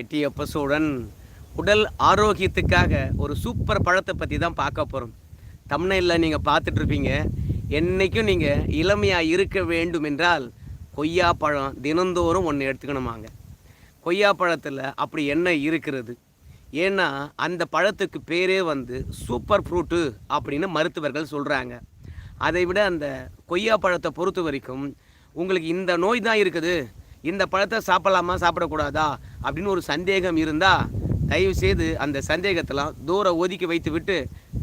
எட்டிய சோழன் உடல் ஆரோக்கியத்துக்காக ஒரு சூப்பர் பழத்தை பற்றி தான் பார்க்க போகிறோம் தமிழில் நீங்கள் பார்த்துட்ருப்பீங்க என்றைக்கும் நீங்கள் இளமையாக இருக்க வேண்டும் என்றால் கொய்யா பழம் தினந்தோறும் ஒன்று எடுத்துக்கணுமாங்க கொய்யா பழத்தில் அப்படி என்ன இருக்கிறது? ஏன்னா அந்த பழத்துக்கு பேரே வந்து சூப்பர் ஃப்ரூட்டு அப்படின்னு மருத்துவர்கள் சொல்கிறாங்க அதை விட அந்த கொய்யா பழத்தை பொறுத்த வரைக்கும் உங்களுக்கு இந்த நோய் தான் இருக்குது. இந்த பழத்தை சாப்பிடலாமா சாப்பிடக்கூடாதா? அப்படின்னு ஒரு சந்தேகம் இருந்தால் தயவு செய்து அந்த சந்தேகத்தெல்லாம் தூரம் ஒதுக்கி வைத்து விட்டு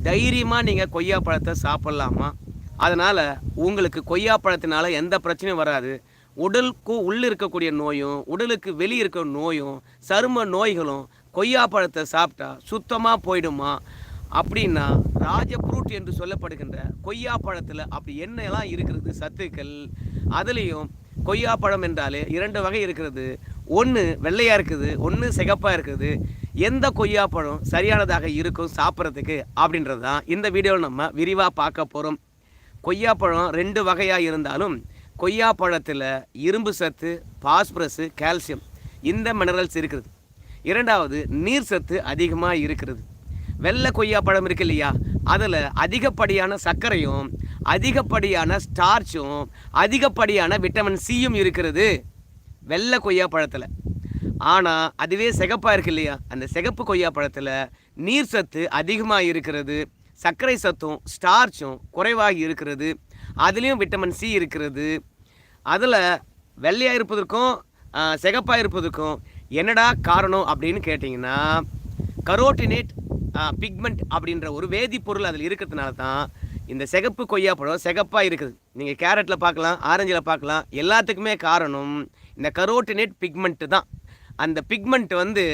தைரியமாக நீங்கள் கொய்யா பழத்தை சாப்பிட்லாமா? அதனால் உங்களுக்கு கொய்யா பழத்தினால எந்த பிரச்சனையும் வராது. உடலுக்கு உள்ளே இருக்கக்கூடிய நோயும் உடலுக்கு வெளியே இருக்க நோயும் சரும நோய்களும் கொய்யா பழத்தை சாப்பிட்டா சுத்தமாக போயிடுமா? அப்படின்னா ராஜ ஃப்ரூட் என்று சொல்லப்படுகின்ற கொய்யா பழத்தில் அப்படி என்னெல்லாம் இருக்கிறது சத்துக்கள். அதுலேயும் கொய்யா பழம் என்றாலே இரண்டு வகை இருக்கிறது. ஒன்று வெள்ளையாக இருக்குது ஒன்று சிகப்பாக இருக்குது. எந்த கொய்யா பழம் சரியானதாக இருக்கும் சாப்பிட்றதுக்கு? அப்படின்றது தான் இந்த வீடியோவில் நம்ம விரிவாக பார்க்க போகிறோம் கொய்யா பழம் ரெண்டு வகையாக இருந்தாலும் கொய்யா பழத்தில் இரும்பு சத்து பாஸ்பரஸு கால்சியம் இந்த மினரல்ஸ் இருக்கிறது. இரண்டாவது நீர் சத்து அதிகமாக இருக்கிறது. வெள்ளை கொய்யா பழம் இருக்கு இல்லையா? அதில் அதிகப்படியான சர்க்கரையும் அதிகப்படியான ஸ்டார்ச்சும் அதிகப்படியான விட்டமின் சியும் இருக்கிறது. வெள்ளை கொய்யா பழத்தில். ஆனால் அதுவே சிகப்பாக இருக்கு இல்லையா? அந்த சிகப்பு கொய்யா பழத்தில் நீர் சத்து அதிகமாக இருக்கிறது சர்க்கரை சத்தும் ஸ்டார்ச்சும் குறைவாக இருக்கிறது அதுலேயும் விட்டமின் சி இருக்கிறது. அதில் வெள்ளையாக இருப்பதற்கும் சிகப்பாக இருப்பதற்கும் என்னடா காரணம் அப்படின்னு கேட்டிங்கன்னா கரோட்டினேட் பிக்மெண்ட் அப்படின்ற ஒரு வேதிப்பொருள் அதில் இருக்கிறதுனால தான் இந்த சிகப்பு கொய்யா பழம் சிகப்பாக இருக்குது. நீங்கள் கேரட்டில் பார்க்கலாம் ஆரஞ்சில் பார்க்கலாம் எல்லாத்துக்குமே காரணம் இந்த கரோட்டினேட் பிக்மெண்ட்டு தான். அந்த பிக்மெண்ட் வந்து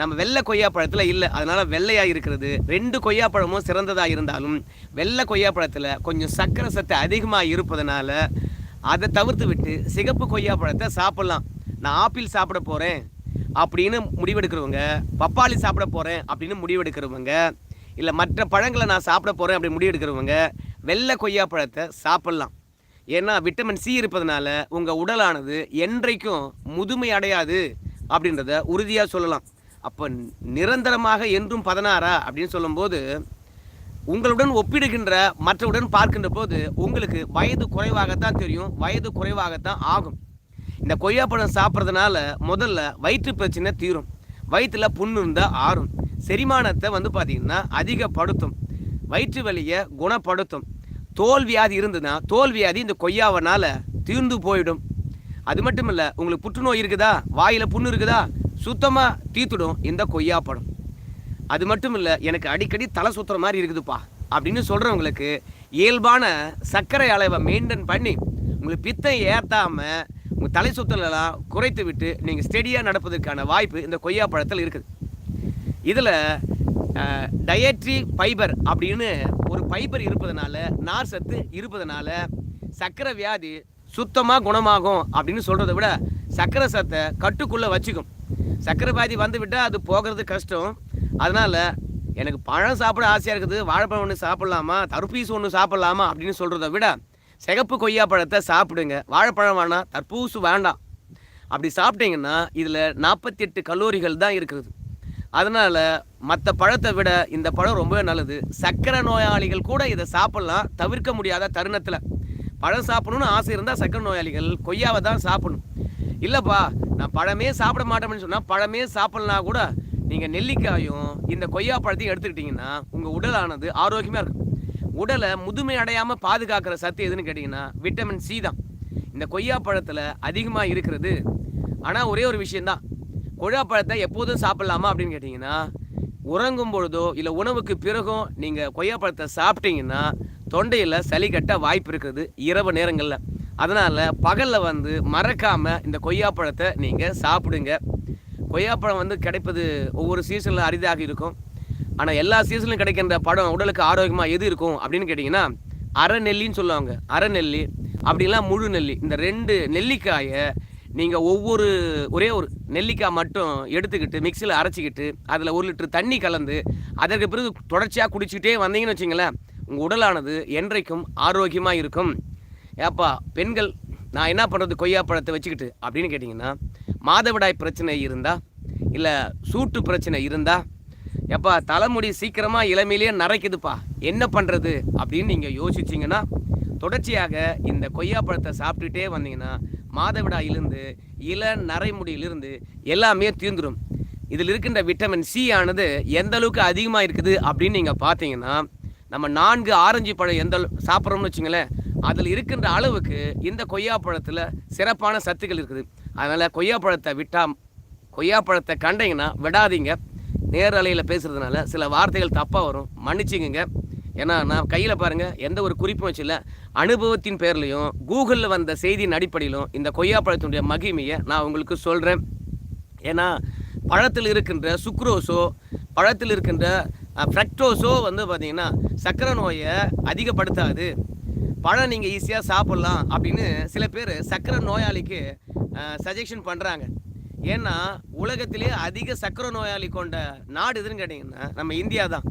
நம்ம வெள்ளை கொய்யா பழத்தில் இல்லை. அதனால் வெள்ளையாக இருக்கிறது. ரெண்டு கொய்யா பழமும் சிறந்ததாக இருந்தாலும் வெள்ளை கொய்யா பழத்தில் கொஞ்சம் சர்க்கரை சத்து அதிகமாக இருப்பதனால அதை தவிர்த்து விட்டு சிகப்பு கொய்யா பழத்தை சாப்பிட்லாம். நான் ஆப்பிள் சாப்பிட போகிறேன் அப்படின்னு முடிவெடுக்கிறவங்க பப்பாளி சாப்பிட போகிறேன் அப்படின்னு முடிவெடுக்கிறவங்க இல்லை மற்ற பழங்களை நான் சாப்பிட போகிறேன் அப்படி முடிவெடுக்கிறவங்க வெள்ளை கொய்யா பழத்தை சாப்பிட்லாம். ஏன்னா விட்டமின் சி இருப்பதனால உங்கள் உடலானது என்றைக்கும் முதுமை அடையாது அப்படின்றத உறுதியாக சொல்லலாம். அப்போ நிரந்தரமாக என்றும் பதினாறா அப்படின்னு சொல்லும்போது உங்களுடன் ஒப்பிடுகின்ற மற்றவுடன் பார்க்கின்ற போது உங்களுக்கு வயது குறைவாகத்தான் தெரியும் வயது குறைவாகத்தான் ஆகும். இந்த கொய்யாப்பழம் சாப்பிட்றதுனால முதல்ல வயிற்று பிரச்சனை தீரும். வயிற்றில் புண்ணு இருந்தால் ஆறும். செரிமானத்தை வந்து பார்த்திங்கன்னா அதிகப்படுத்தும். வயிற்று வலியை குணப்படுத்தும். தோல் வியாதி இருந்ததுன்னா தோல் வியாதி இந்த கொய்யாவனால் தீர்ந்து போயிடும். அது மட்டும் இல்லை உங்களுக்கு புற்றுநோய் இருக்குதா? வாயில் புண்ணு இருக்குதா? சுத்தமாக தீர்த்துடும் இந்த கொய்யா படம். அது மட்டும் இல்லை எனக்கு அடிக்கடி தலை சுத்துற மாதிரி இருக்குதுப்பா அப்படின்னு சொல்கிறவங்களுக்கு இயல்பான சர்க்கரை அளவை மெயின்டைன் பண்ணி உங்களுக்கு பித்தம் ஏற்றாமல் உங்கள் தலை சுத்தலெல்லாம் குறைத்து விட்டு நீங்கள் ஸ்டெடியாக நடப்பதற்கான வாய்ப்பு இந்த கொய்யா பழத்தில் இருக்குது. இதில் டயட்ரி ஃபைபர் அப்படின்னு ஒரு ஃபைபர் இருப்பதனால நார் சத்து இருப்பதனால சர்க்கரை வியாதி சுத்தமாக குணமாகும் அப்படின்னு சொல்கிறத விட சர்க்கரை சத்தை கட்டுக்குள்ளே வச்சுக்கும். சர்க்கரை வியாதி வந்து விட்டால் அது போகிறது கஷ்டம். அதனால் எனக்கு பழம் சாப்பிட ஆசையாக இருக்குது வாழைப்பழம் ஒன்று சாப்பிட்லாமா தர்பூசு ஒன்று சாப்பிட்லாமா அப்படின்னு சொல்கிறத விட சிகப்பு கொய்யா பழத்தை சாப்பிடுங்க. வாழைப்பழம் வேணாம் தர்பூசு வேண்டாம். அப்படி சாப்பிட்டீங்கன்னா இதில் நாற்பத்தி எட்டு கல்லூரிகள் தான் இருக்குது அதனால் மற்ற பழத்தை விட இந்த பழம் ரொம்பவே நல்லது. சர்க்கரை நோயாளிகள் கூட இதை சாப்பிட்லாம் தவிர்க்க முடியாத தருணத்தில். பழம் சாப்பிடணும்னு ஆசை இருந்தால் சக்கரை நோயாளிகள் கொய்யாவை தான் சாப்பிடணும். இல்லைப்பா நான் பழமே சாப்பிட மாட்டேன்னு சொன்னால் பழமே சாப்பிட்லனா கூட நீங்கள் நெல்லிக்காயும் இந்த கொய்யா பழத்தையும் எடுத்துக்கிட்டிங்கன்னா உங்கள் உடலானது ஆரோக்கியமாக இருக்கும். உடலை முதுமை அடையாமல் பாதுகாக்கிற சத்து எதுன்னு கேட்டிங்கன்னா விட்டமின் சி தான். இந்த கொய்யா பழத்தில் அதிகமாக இருக்கிறது. ஆனால் ஒரே ஒரு விஷயந்தான் கொய்யாப்பழத்தை எப்போதும் சாப்பிட்லாமா அப்படின்னு கேட்டிங்கன்னா உறங்கும் பொழுதோ இல்லை உணவுக்கு பிறகும் நீங்கள் கொய்யா பழத்தை சாப்பிட்டீங்கன்னா தொண்டையில் சளி கட்ட வாய்ப்பு இருக்குது இரவு நேரங்களில். அதனால் பகலில் வந்து மறக்காமல் இந்த கொய்யா பழத்தை நீங்கள் சாப்பிடுங்க. கொய்யாப்பழம் வந்து கிடைப்பது ஒவ்வொரு சீசனில் அரிதாக இருக்கும். ஆனால் எல்லா சீசன்லையும் கிடைக்கின்ற பழம் உடலுக்கு ஆரோக்கியமாக எது இருக்கும் அப்படின்னு கேட்டிங்கன்னா அரைநெல்லின்னு சொல்லுவாங்க. அரைநெல்லி அப்படிலாம் முழு நெல்லி. இந்த ரெண்டு நெல்லிக்காயை நீங்கள் ஒவ்வொரு ஒரே ஒரு நெல்லிக்காய் மட்டும் எடுத்துக்கிட்டு மிக்சியில் அரைச்சிக்கிட்டு அதில் ஒரு லிட்டர் தண்ணி கலந்து அதற்கு பிறகு தொடர்ச்சியாக குடிச்சிக்கிட்டே வந்தீங்கன்னு வச்சிங்களேன் உங்கள் உடலானது என்றைக்கும் ஆரோக்கியமாக இருக்கும். ஏப்பா பெண்கள் நான் என்ன பண்ணுறது கொய்யா பழத்தை வச்சுக்கிட்டு அப்படின்னு கேட்டிங்கன்னா மாதவிடாய் பிரச்சனை இருந்தால் இல்லை சூட்டு பிரச்சனை இருந்தால் எப்பா தலைமுடி சீக்கிரமாக இளமையிலேயே நரைக்குதுப்பா என்ன பண்ணுறது அப்படின்னு நீங்கள் யோசிச்சிங்கன்னா தொடர்ச்சியாக இந்த கொய்யா பழத்தை சாப்பிட்டுட்டே வந்தீங்கன்னா மாதவிடாயிலிருந்து இள நரைமுடியிலிருந்து எல்லாமே தீர்ந்துடும் இதில் இருக்கின்ற விட்டமின் சி ஆனது எந்த அளவுக்கு அதிகமாக இருக்குது அப்படின்னு நீங்கள் பார்த்தீங்கன்னா நம்ம நான்கு ஆரஞ்சு பழம் எந்த சாப்பிட்றோம்னு வச்சுங்களேன் அதில் இருக்கின்ற அளவுக்கு இந்த கொய்யா பழத்தில் சிறப்பான சத்துக்கள் இருக்குது. அதனால் கொய்யா பழத்தை விட்டால் கொய்யா பழத்தை கண்டீங்கன்னா விடாதீங்க. நேரலையில் பேசுகிறதுனால சில வார்த்தைகள் தப்பாக வரும். மன்னிச்சிங்க ஏன்னா நான் கையில் பாருங்கள் எந்த ஒரு குறிப்பும் வச்சில்ல. அனுபவத்தின் பேர்லையும் கூகுளில் வந்த செய்தியின் அடிப்படையிலும் இந்த கொய்யா பழத்தினுடைய மகிமையை நான் உங்களுக்கு சொல்கிறேன் ஏன்னா பழத்தில் இருக்கின்ற சுக்ரோஸோ பழத்தில் இருக்கின்ற ஃப்ரக்டோஸோ வந்து பார்த்தீங்கன்னா சர்க்கரை நோயை அதிகப்படுத்தாது. பழம் நீங்கள் ஈஸியாக சாப்பிட்லாம் அப்படின்னு சில பேர் சர்க்கரை நோயாளிக்கு சஜஷன் பண்ணுறாங்க ஏன்னா உலகத்திலே அதிக சர்க்கரை நோயாளி கொண்ட நாடு எதுன்னு கேட்டிங்கன்னா நம்ம இந்தியா தான்.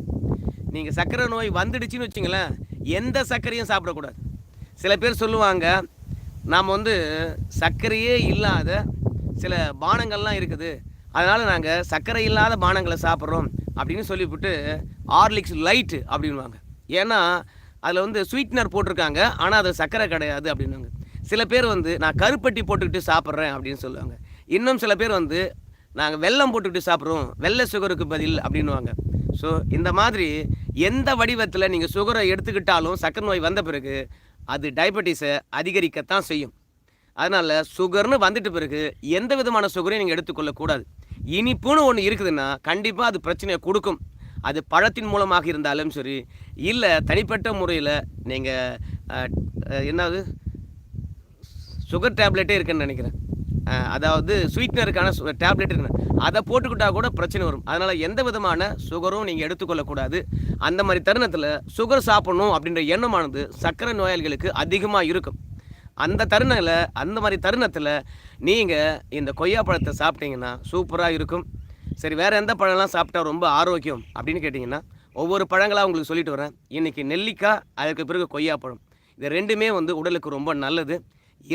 நீங்கள் சர்க்கரை நோய் வந்துடுச்சுன்னு வச்சுங்களேன் எந்த சர்க்கரையும் சாப்பிடக்கூடாது. சில பேர் சொல்லுவாங்க நாம் வந்து சர்க்கரையே இல்லாத சில பானங்கள்லாம் இருக்குது. அதனால் நாங்கள் சர்க்கரை இல்லாத பானங்களை சாப்பிட்றோம். அப்படின்னு சொல்லிவிட்டு ஆர்லிக்ஸ் லைட்டு அப்படின்வாங்க ஏன்னா அதில் வந்து ஸ்வீட்னர் போட்டிருக்காங்க. ஆனால் அது சர்க்கரை கிடையாது அப்படின்வாங்க சில பேர் வந்து நான் கருப்பட்டி போட்டுக்கிட்டு சாப்பிட்றேன் அப்படின்னு சொல்லுவாங்க. இன்னும் சில பேர் வந்து நாங்கள் வெள்ளம் போட்டுக்கிட்டு சாப்பிட்றோம். வெள்ளை சுகருக்கு பதில் அப்படின்வாங்க ஸோ இந்த மாதிரி எந்த வடிவத்தில் நீங்கள் சுகரை எடுத்துக்கிட்டாலும் சர்க்கரை நோய் வந்த பிறகு அது டயபெட்டிஸை அதிகரிக்கத்தான் செய்யும். அதனால் சுகர்னு வந்துட்டு பிறகு எந்த விதமான சுகரையும் நீங்கள் எடுத்துக்கொள்ளக்கூடாது இனிப்புன்னு ஒன்று இருக்குதுன்னா கண்டிப்பாக அது பிரச்சனையை கொடுக்கும். அது பழத்தின் மூலமாக இருந்தாலும் சரி இல்லை தனிப்பட்ட முறையில் நீங்கள் என்னது? சுகர் டேப்லெட்டே இருக்குன்னு நினைக்கிறேன். அதாவது ஸ்வீட்னருக்கான டேப்லெட் இருக்கு அதை போட்டுக்கிட்டா கூட பிரச்சனை வரும். அதனால் எந்த விதமான சுகரும் நீங்கள் எடுத்துக்கொள்ளக்கூடாது. அந்த மாதிரி தருணத்தில் சுகர் சாப்பிடணும் அப்படின்ற எண்ணமானது சர்க்கரை நோயாளிகளுக்கு அதிகமாக இருக்கும். அந்த தருணத்தில் அந்த மாதிரி தருணத்தில் நீங்கள் இந்த கொய்யா பழத்தை சாப்பிட்டீங்கன்னா சூப்பராக இருக்கும். சரி வேறு எந்த பழம்லாம் சாப்பிட்டா ரொம்ப ஆரோக்கியம் அப்படின்னு கேட்டிங்கன்னா ஒவ்வொரு பழங்களாக உங்களுக்கு சொல்லிட்டு வரேன். இன்றைக்கி நெல்லிக்காய் அதுக்கு பிறகு கொய்யா பழம். இது ரெண்டுமே வந்து உடலுக்கு ரொம்ப நல்லது.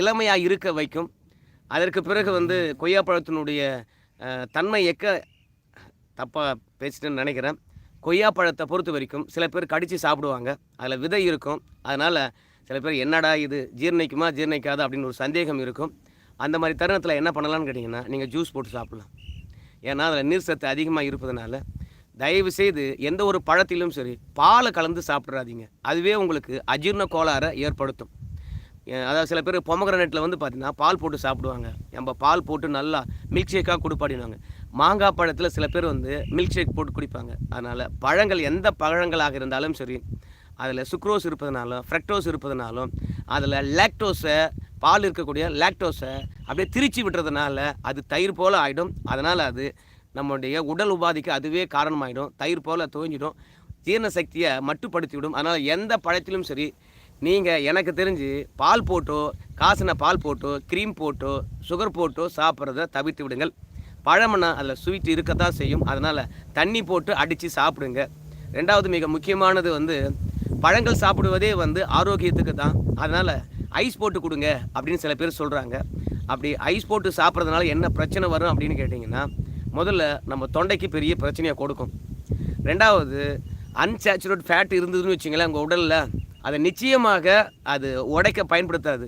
இளமையாக இருக்க வைக்கும். அதற்கு பிறகு வந்து கொய்யா பழத்தினுடைய தன்மை எக்க தப்பாக பேசிட்டேன்னு நினைக்கிறேன். கொய்யா பழத்தை பொறுத்த வரைக்கும் சில பேர் கடித்து சாப்பிடுவாங்க. அதில் விதை இருக்கும். அதனால் சில பேர் என்னடா இது ஜீரணிக்குமா ஜீரணிக்காதா அப்படின்னு ஒரு சந்தேகம் இருக்கும். அந்த மாதிரி தருணத்தில் என்ன பண்ணலாம்னு கேட்டிங்கன்னா நீங்கள் ஜூஸ் போட்டு சாப்பிட்லாம். ஏன்னா அதில் நீர் சத்து அதிகமாக இருப்பதனால தயவு செய்து எந்த ஒரு பழத்திலும் சரி பாலை கலந்து சாப்பிட்றாதீங்க அதுவே உங்களுக்கு அஜீரண கோளாறை ஏற்படுத்தும். அதாவது சில பேர் பொமக்ரனேட்டில் வந்து பார்த்தீங்கன்னா பால் போட்டு சாப்பிடுவாங்க. நம்ம பால் போட்டு நல்லா மில்க் ஷேக்காக கொடுப்பாடினாங்க மாங்காய் பழத்தில் சில பேர் வந்து மில்க் ஷேக் போட்டு குடிப்பாங்க. அதனால் பழங்கள் எந்த பழங்களாக இருந்தாலும் சரி அதில் சுக்ரோஸ் இருப்பதனாலும் ஃப்ரெக்டோஸ் இருப்பதனாலும் அதில் லாக்டோஸை பால் இருக்கக்கூடிய லாக்டோஸை அப்படியே திரிச்சு விட்டுறதுனால அது தயிர் போல் ஆகிடும் அதனால் அது நம்முடைய உடல் உபாதிக்கு அதுவே காரணமாகிடும் தயிர் போல் துவஞ்சிடும் ஜீரண சக்தியை மட்டுப்படுத்தி விடும் அதனால் எந்த பழத்திலும் சரி நீங்கள் எனக்கு தெரிஞ்சு பால் போட்டோ காசின பால் போட்டோ க்ரீம் போட்டோ சுகர் போட்டோ சாப்பிட்றத தவிர்த்து விடுங்கள். பழம்னா அதில் ஸ்வீட் இருக்கத்தான் செய்யும். அதனால் தண்ணி போட்டு அடித்து சாப்பிடுங்க. ரெண்டாவது மிக முக்கியமானது வந்து பழங்கள் சாப்பிடுவதே வந்து ஆரோக்கியத்துக்கு தான். அதனால் ஐஸ் போட்டு கொடுங்க அப்படின்னு சில பேர் சொல்கிறாங்க அப்படி ஐஸ் போட்டு சாப்பிட்றதுனால என்ன பிரச்சனை வரும் அப்படின்னு கேட்டிங்கன்னா முதல்ல நம்ம தொண்டைக்கு பெரிய பிரச்சனையை கொடுக்கும். ரெண்டாவது அன்சேச்சுரேட் ஃபேட் இருந்ததுன்னு வச்சுங்களேன் உங்கள் உடலில். அதை நிச்சயமாக அது உடைக்க பயன்படுத்தாது.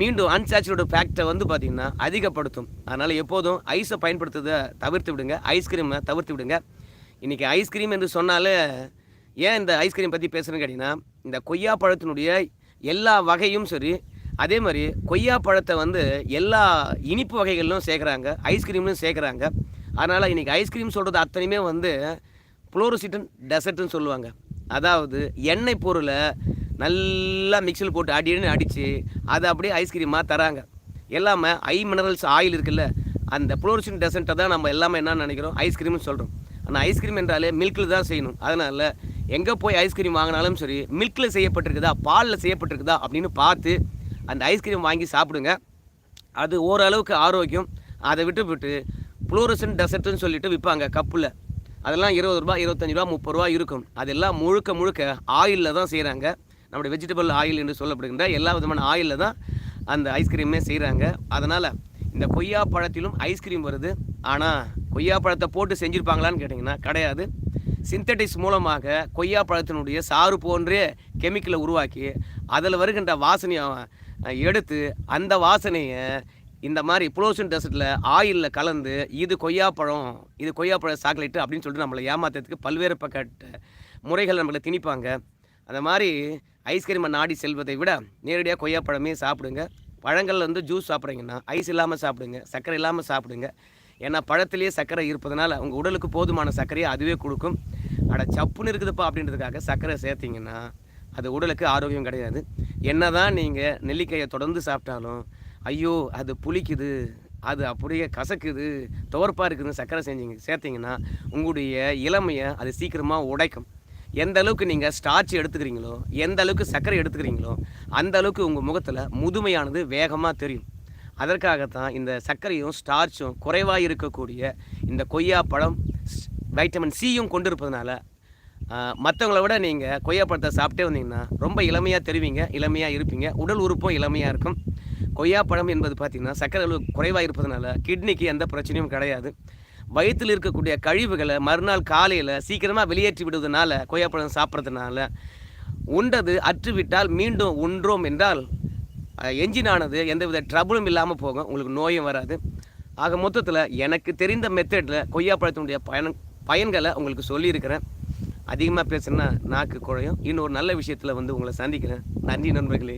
மீண்டும் அன்சாச்சுரேட் ஃபேக்டை வந்து பார்த்திங்கன்னா அதிகப்படுத்தும். அதனால் எப்போதும் ஐஸை பயன்படுத்துறதை தவிர்த்து விடுங்க. ஐஸ்கிரீமை தவிர்த்து விடுங்க. இன்றைக்கி ஐஸ்கிரீம் என்று சொன்னாலே ஏன் இந்த ஐஸ்கிரீம் பற்றி பேசுகிறேன்னு கேட்டிங்கன்னா இந்த கொய்யா பழத்தினுடைய எல்லா வகையும் சரி அதே மாதிரி கொய்யா பழத்தை வந்து எல்லா இனிப்பு வகைகளிலும் சேர்க்குறாங்க ஐஸ்கிரீம்லையும் சேர்க்குறாங்க. அதனால் இன்றைக்கி ஐஸ்கிரீம் சொல்கிறது அத்தனையுமே வந்து புளோரோசிட்டன் டெசர்ட்னு சொல்லுவாங்க. அதாவது எண்ணெய் பொருளை நல்லா மிக்சியில் போட்டு அடின்னு அடித்து அதை அப்படியே ஐஸ்கிரீமாக தராங்க. எல்லாமே ஐ மினரல்ஸ் ஆயில் இருக்குல்ல அந்த புளோரிசின் டெசன்ட்டை தான் நம்ம எல்லாமே என்ன நினைக்கிறோம்? ஐஸ்கிரீம்னு சொல்கிறோம் ஆனால் ஐஸ்கிரீம் என்றாலே மில்கில் தான் செய்யணும். அதனால் எங்கே போய் ஐஸ்கிரீம் வாங்கினாலும் சரி மில்கில் செய்யப்பட்டிருக்குதா பாலில் செய்யப்பட்டிருக்குதா அப்படின்னு பார்த்து அந்த ஐஸ்கிரீம் வாங்கி சாப்பிடுங்க. அது ஓரளவுக்கு ஆரோக்கியம். அதை விட்டு விட்டு புளோரசன் டெசர்ட்னு சொல்லிட்டு விற்பாங்க கப்பில். அதெல்லாம் இருபது ரூபா இருபத்தஞ்சி ரூபா முப்பது ரூபா இருக்கும். அதெல்லாம் முழுக்க முழுக்க ஆயிலில் தான் செய்கிறாங்க நம்முடைய வெஜிடபிள் ஆயில் என்று சொல்லப்படுகின்ற எல்லா விதமான ஆயிலில் தான் அந்த ஐஸ்கிரீமே செய்கிறாங்க அதனால் இந்த கொய்யா பழத்திலும் ஐஸ்கிரீம் வருது. ஆனால் கொய்யாப்பழத்தை போட்டு செஞ்சுருப்பாங்களான்னு கேட்டிங்கன்னா கிடையாது. சிந்தட்டிக்ஸ் மூலமாக கொய்யாப்பழத்தினுடைய சாறு போன்றே கெமிக்கலை உருவாக்கி அதில் வருகின்ற வாசனையை எடுத்து அந்த வாசனையை இந்த மாதிரி புளோசன் டெசர்ட்டில் ஆயிலில் கலந்து இது கொய்யாப்பழம் இது கொய்யாப்பழம் சாக்லேட்டு அப்படின்னு சொல்லிட்டு நம்மளை ஏமாத்துறதுக்கு பல்வேறு பக்கட்ட முறைகள் நம்மளை திணிப்பாங்க. அந்த மாதிரி ஐஸ்கிரீமை நாடி செல்வதை விட நேரடியாக கொய்யாப்பழமே சாப்பிடுங்க. பழங்கள் வந்து ஜூஸ் சாப்பிட்றீங்கன்னா ஐஸ் இல்லாமல் சாப்பிடுங்க சர்க்கரை இல்லாமல் சாப்பிடுங்க. ஏன்னா பழத்திலேயே சர்க்கரை இருப்பதனால உங்கள் உடலுக்கு போதுமான சர்க்கரையை அதுவே கொடுக்கும். அட சப்புன்னு இருக்குதுப்பா அப்படின்றதுக்காக சர்க்கரை சேர்த்திங்கன்னா அது உடலுக்கு ஆரோக்கியம் கிடையாது. என்ன தான் நீங்கள் நெல்லிக்காயை தொடர்ந்து சாப்பிட்டாலும் ஐயோ அது புளிக்குது அது அப்படியே கசக்குது துவர்ப்பாக இருக்குதுன்னு சர்க்கரை செஞ்சீங்க சேர்த்திங்கன்னா உங்களுடைய இளமையை அது சீக்கிரமாக உடைக்கும். எந்த அளவுக்கு நீங்கள் ஸ்டார்ச் எடுத்துக்கிறீங்களோ எந்த அளவுக்கு சர்க்கரை எடுத்துக்கிறீங்களோ அந்த அளவுக்கு உங்கள் முகத்தில் முதுமையானது வேகமாக தெரியும். அதற்காகத்தான் இந்த சர்க்கரையும் ஸ்டார்ச்சும் குறைவாக இருக்கக்கூடிய இந்த கொய்யாப்பழம் ஸ்- வைட்டமின் சியும் கொண்டு இருப்பதனால மற்றவங்கள விட நீங்கள் கொய்யாப்பழத்தை சாப்பிட்டே வந்தீங்கன்னா ரொம்ப இளமையாக தெரிவிங்க இளமையாக இருப்பீங்க உடல் உறுப்பும் இளமையாக இருக்கும். கொய்யாப்பழம் என்பது பார்த்திங்கன்னா சர்க்கரை அளவு குறைவாக இருப்பதனால கிட்னிக்கு எந்த பிரச்சனையும் கிடையாது. வயிற்றில் இருக்கக்கூடிய கழிவுகளை மறுநாள் காலையில் சீக்கிரமாக வெளியேற்றி விடுவதனால கொய்யாப்பழம் சாப்பிட்றதுனால உண்டது அற்றுவிட்டால் மீண்டும் உன்றோம் என்றால் அஹ், என்ஜினானது எந்தவித ட்ரபுளும் இல்லாமல் போகும். உங்களுக்கு நோயும் வராது. ஆக மொத்தத்தில் எனக்கு தெரிந்த மெத்தடில் கொய்யாப்பழத்தினுடைய பயன் பயன்களை உங்களுக்கு சொல்லியிருக்கிறேன். அதிகமாக பேசுனா நாக்கு குழையும். இன்னொரு நல்ல விஷயத்தில் வந்து உங்களை சந்திக்கிறேன். நன்றி நண்பர்களே.